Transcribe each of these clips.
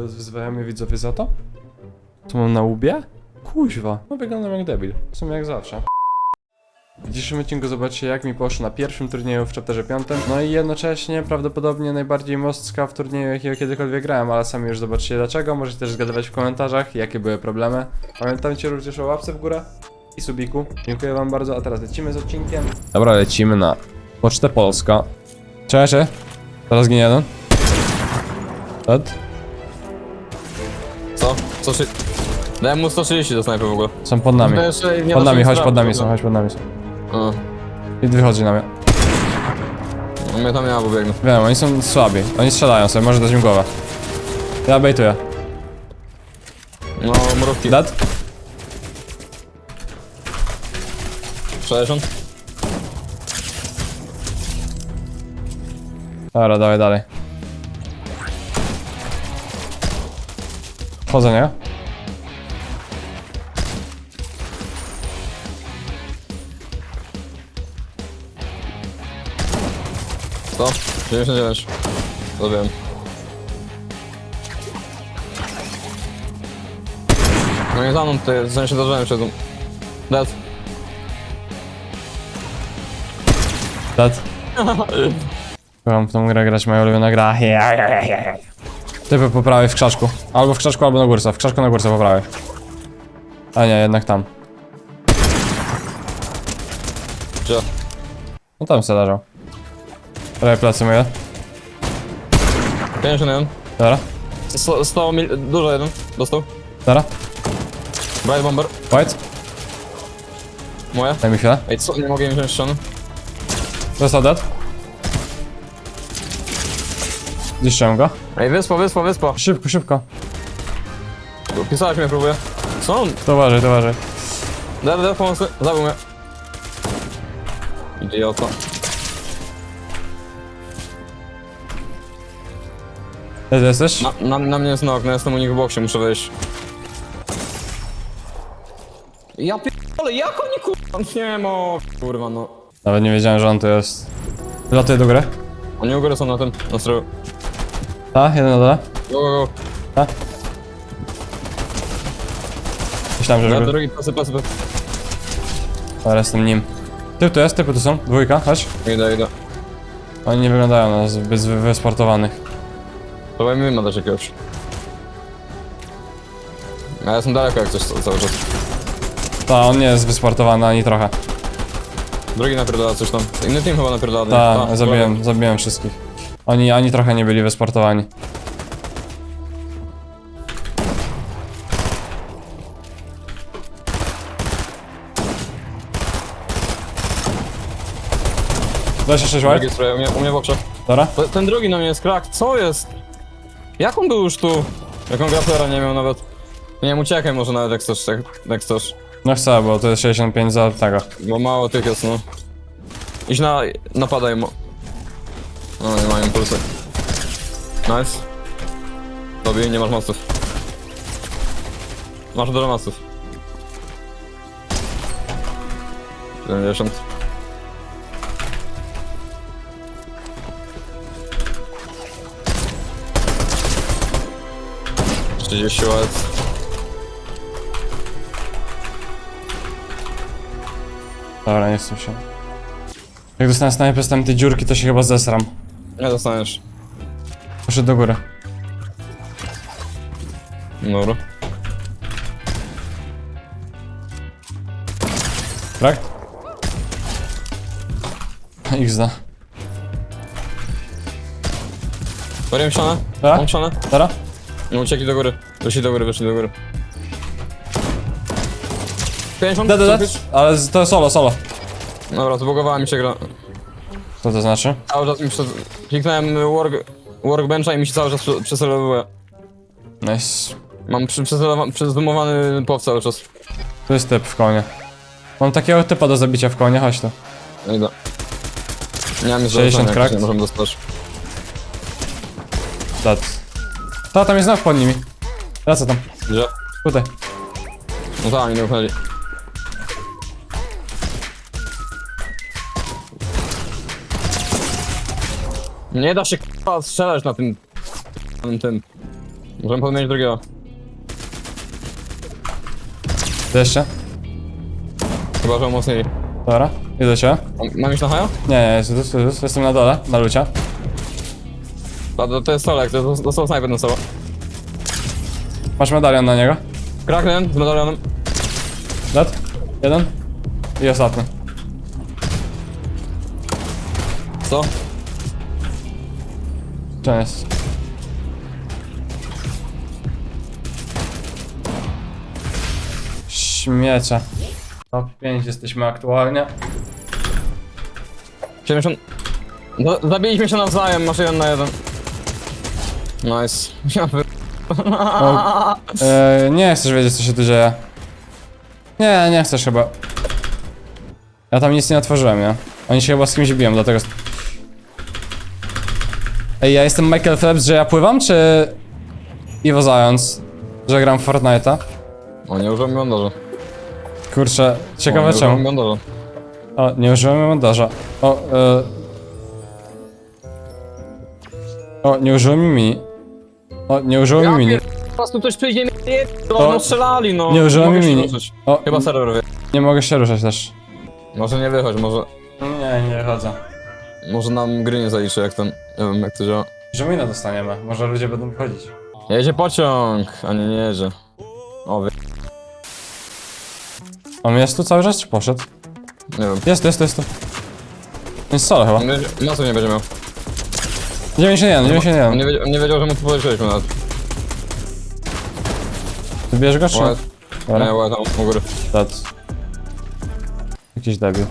Wyzywają mnie widzowie za to? Co mam na łbie? Kuźwa, no wyglądam jak debil. W sumie jak zawsze. W dzisiejszym odcinku zobaczcie jak mi poszło na pierwszym turnieju w chapterze 5. No i jednocześnie prawdopodobnie najbardziej mostka w turnieju jakiego kiedykolwiek grałem, ale sami już zobaczcie dlaczego. Możecie też zgadywać w komentarzach jakie były problemy. Pamiętajcie również o łapce w górę i subiku. Dziękuję wam bardzo, a teraz lecimy z odcinkiem. Dobra, lecimy na Pocztę Polska. Cześć. Teraz ginie jeden. Dead. Co? Co się... Dałem mu 130 do snajpy w ogóle. Są pod nami. Jeszcze nie Pod nami, chodź pod nami są, ogóle. chodź pod nami są. A, I wychodzi na mnie. no mnie tam ja, bo biegnę. Wiem, oni są słabi. Oni strzelają sobie, może dać im głowę. Ja bejtuję. No, mrówki. Dead? 60. Dobra, dawaj dalej. Wchodzę, nie? Co? 99. To wiem. No nie za mną tutaj, w sensie dożyłem się tu. Dead. Dead. Kocham w tą grę grać, moja ulubiona gra. Typy po prawej w krzaczku. Albo w krzaczku, albo na górce. W krzaczku na górce po prawej. A nie, jednak tam. Gdzie? No tam se leżał. Prawie plecy moje. 51. Dobra, 100, 100 mil... Dużo jeden. Dostał. dobra. Bright Bomber. White, Moje. daj mi chwilę. Ej, co? Nie mogę im wziąć ściany. Został dead. Zniszczyłem go. Ej, wyspa, wyspa, wyspa. Szybko, szybko. Pisałeś mnie, próbuję. Co on? To uważaj, to uważaj. Daj, daj pomocy. Zabił mnie. Idiota. Ty jesteś? Na, na, na mnie jest nok, no jestem u nich w boksie, muszę wejść. Ja pierdolę, jak oni kurwa? Nie mo... Kurwa no. Nawet nie wiedziałem, że on tu jest. Latuję do góry. Oni u góry są na tym, na stroju. Ta, jeden na dole. Go, go, go. Myślałem, że... Na drugi, pasy, pasy, pasy. Dobra, jestem nim. Typ tu jest, typy tu są. Dwójka, chodź. Idę, idę. Oni nie wyglądają na zbyt wy- wysportowanych. Chyba mi ma dać jakiegoś. A ja jestem daleko jak coś ca- cały czas. Ta, on nie jest wysportowany ani trochę. Drugi napierdala coś tam. Inny team chyba napierdala. Ta, Ta, zabiłem, zabiłem wszystkich. Oni ani trochę nie byli wysportowani. Weź jeszcze Drugi white. spray, u mnie, u mnie w oczy. Dobra. Te- Ten drugi na mnie jest krak, co jest? Jak on był już tu? Jaką graplera nie miał nawet? Nie wiem, uciekaj może nawet jak jak, jak chcesz. No chcę, bo to jest 65 za tego. Bo mało tych jest, no. Idź na... napadaj mo... No, nie mają impulsy. Nice. Dobij, nie masz moców. Masz dużo moców. 70. Trzydzieści lat. Dobra, nie chcę się. Jak dostanę snajpę z tamtej dziurki, to się chyba zesram. Nie dostaniesz. Poszedł do góry. Dobra. Tak? XD. Poriłem ścianę. Tak? Mam ścianę. Dobra? No uciekli do góry. Wyszli do góry, wyszli do góry. 50? Dead, dead. Ale z- to solo, solo. Dobra, zbugowała mi się gra. Co to znaczy? Cały czas mi przed... Kliknąłem work... workbencha i mi się cały czas prze- przeselowuje. Nice. Mam przy, przeselowa- przezumowany pow cały czas. Tu jest typ w konie. Mam takiego typa do zabicia w konie, chodź tu. No idę. Nie mam nic 60 do cracked. nie możemy dostać. Dead. Ta, tam jest znak pod nimi. Lecę tam. Gdzie? Tutaj. No tak, nie uchyli. Nie da się k***a strzelać na tym... na tym... Możemy podmienić drugiego. To jeszcze? Chyba, że mocniej. Dobra, idę do ciebie. Mam iść na haja? Nie, nie, jest, jest, jest, jestem na dole, na lucia. To, to jest Solek, to jest dostał snajper na sobą. Masz medalion na niego? Kraknen z medalionem. Dead? Jeden? I ostatni. Co? Jest? Śmiecie. Top 5 jesteśmy aktualnie. 70. No, zabiliśmy się nawzajem, masz jeden na jeden. Nice. Ja wy... Eee, nie chcesz wiedzieć co się tu dzieje. Nie, nie chcesz chyba. Ja tam nic nie otworzyłem, ja. Oni się chyba z kimś biją, dlatego... Ej, ja jestem Michael Phelps, że ja pływam, czy... Iwo Zając, że gram w Fortnite'a? O, nie użyłem bandaża. Kurczę, ciekawe o, nie czemu. użyłem bandaża. O, nie użyłem montaża. O, e... O, nie użyłem mi mini. O, nie użyłem mi mini. Po prostu ktoś przyjdzie mnie To- no strzelali, no. nie użyłem Mogę się mini. ruszyć. O, Chyba serwer wie. nie mogę się ruszać też. Może nie wychodź, może... Nie, nie chodzę. Może nam gry nie zaliczy jak ten... Nie wiem jak to działa. Że minę dostaniemy, może ludzie będą chodzić. Jedzie pociąg, a nie, nie jedzie. O, wie... On jest tu cały czas, czy poszedł? Nie wiem. Jest, jest, jest tu. Jest solo chyba. Nie- Na co nie będzie miał? 91, On 91. nie, wiedział, on nie wiedział, że mu tu powiedzieliśmy nawet. Wybierz go, czy? Nie, Dobra, ładnie, tam u góry. dead. Jakiś debil.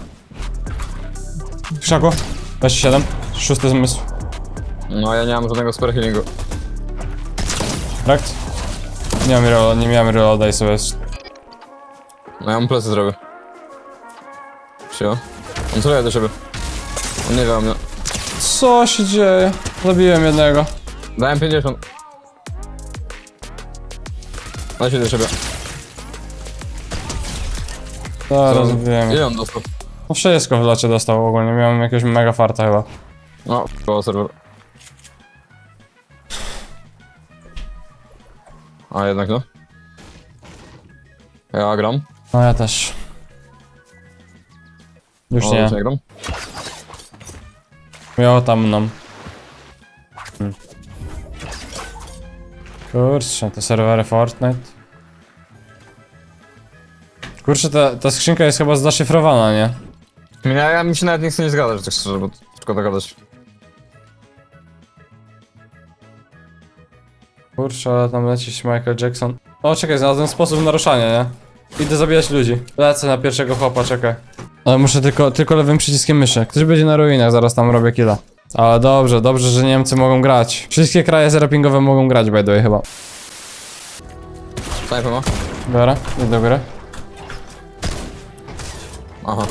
Krzaku. 27. Szósty zmysł. No, ja nie mam żadnego spare healingu. Rakt? Nie mam reload, nie miałem reloada i sobie. No, ja mu plecy zrobię. Sio. On celuje do siebie. On nie wie o mnie. Co się dzieje? Zabiłem jednego. Dałem 50. Daj się do siebie. Zaraz zabiłem. Ile on dostał? No wszystko w locie dostał ogólnie, miałem jakiegoś mega farta chyba. No, koło serwer. A jednak no. Ja gram. No ja też. Już O, nie. już nie gram. Miało tam mną. Kurczę, te serwery Fortnite. Kurczę, ta, ta skrzynka jest chyba zaszyfrowana, nie? Ja, ja mi się nawet nie chce nie zgadzać, tak szczerze, bo szkoda gadać. Kurczę, ale tam lecisz Michael Jackson. O, czekaj, znalazłem sposób naruszania, nie? Idę zabijać ludzi. Lecę na pierwszego chłopa, czekaj. Ale muszę tylko, tylko lewym przyciskiem myszy. Ktoś będzie na ruinach, zaraz tam robię killa. Ale dobrze, dobrze, że Niemcy mogą grać. Wszystkie kraje zerapingowe mogą grać, by the way, chyba. Snajper ma? Dobra, idę do góry. Aha.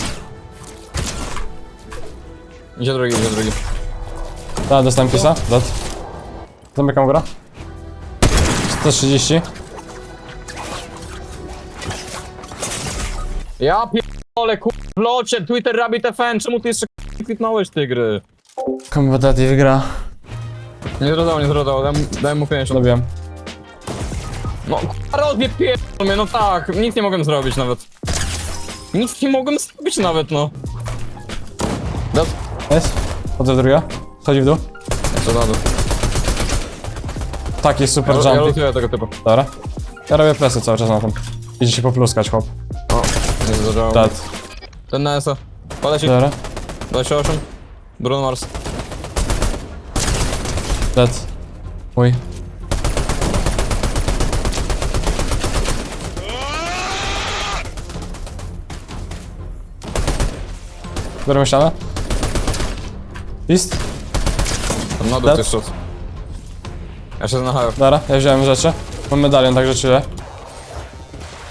Idzie drugi, idzie drugi. Tak, dostałem kisa. Dat. Zamykam grę. 130. Ja pierdolę, kur... w locie, Twitter Rabbit FN, czemu ty jeszcze kur- kwitnąłeś gry? Combative gra. Nie zrodał, nie zrodał, dałem, dałem mu 50. Zrobiłem. No, kurwa, rozbie pierdol mnie, no tak, nic nie mogłem zrobić nawet. Nic nie mogłem zrobić nawet, no. Jest. Chodzę w drugiego. Schodzi w dół. Co na dół. Taki super Ja, ja jumping. lutuję tego typu. Dobra. Ja robię presy cały czas na tym. Idzie się popluskać, chłop. O, nie zdarzało. Dat. Ten na ESA. Paleci, Dobra. 28. Bruno Mars. Dat. Mój. Biorę ścianę. List. Na dół Dat. też shot. Ja się na. Dobra, ja wziąłem rzeczy. Mam medalion, także chwilę.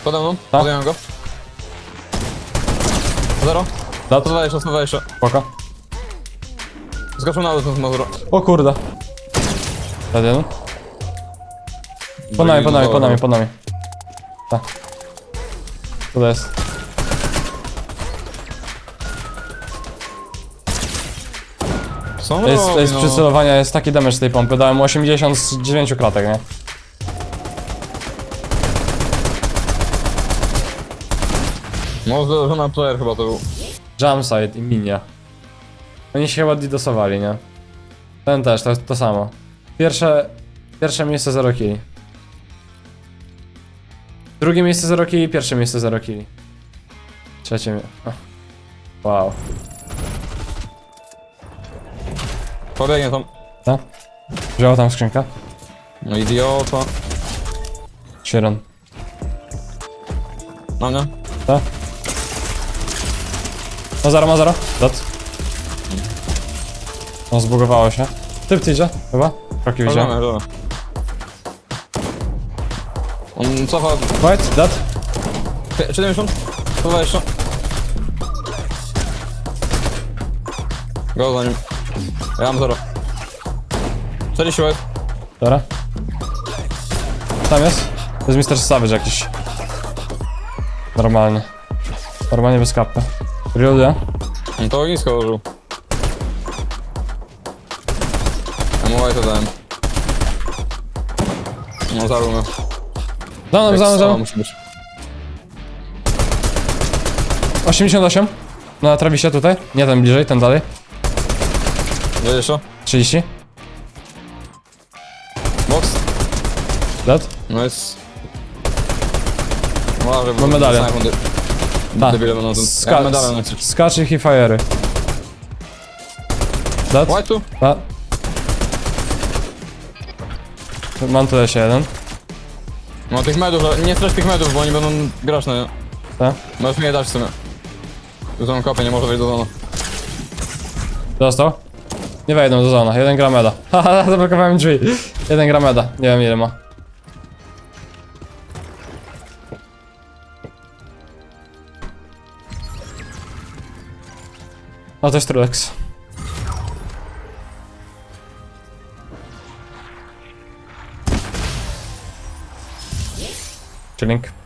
Pode mną, Tak. podjąłem go. Zero. Dat. 120, 120. Spoko. Na dół, O kurde. Jeden. Po nami, po nami, po nami, po nami. Tak. Co jest? Co To jest, robi, jest no? jest taki damage z tej pompy. Dałem mu 80 klatek, nie? Może żona player chyba to był. Jumpside i minia. Oni się chyba didosowali, nie? Ten też, to, to samo. Pierwsze, pierwsze miejsce 0 killi. Drugie miejsce 0 killi, pierwsze miejsce 0 killi. Trzecie mi... o. Wow. Pobiegnie tam. Tak? Wzięła tam skrzynkę? No idiota. Siron. No nie? Tak? No zero, ma zero. Dot. No zbugowało się. Typ ty idzie, chyba? Kroki widziałem. Dobra, dobra. On cofa. White. Pie- 70? 120. Go za nim. Ja mam 0. 40 łeb. Dobra. Tam jest? To jest Mr. Savage jakiś. Normalnie. Normalnie bez kapy. Reloaduję. No to ognisko użył. Mu white dałem. No za rumę. Za mną, za mną, za mną. musi być. 88. Na trawisie tutaj. Nie ten bliżej, ten dalej. 20. 30. Box. Dead. No jest... Uważaj, bo Mam medalię. znają, dy- Tak. Debile będą Ja skacz i fire'y. Dead. White tu? Da. Mam tu jeszcze jeden. No tych medów, nie strać tych medów, bo oni będą nie. Tak. Możesz mi je dać w sumie. Tu są kopie, nie może wejść do zona. Dostał? Nie wejdą do zona. Jeden gra meda. Haha, zablokowałem drzwi. Jeden gra meda. Nie wiem ile ma. No to jest Trudex. Cenk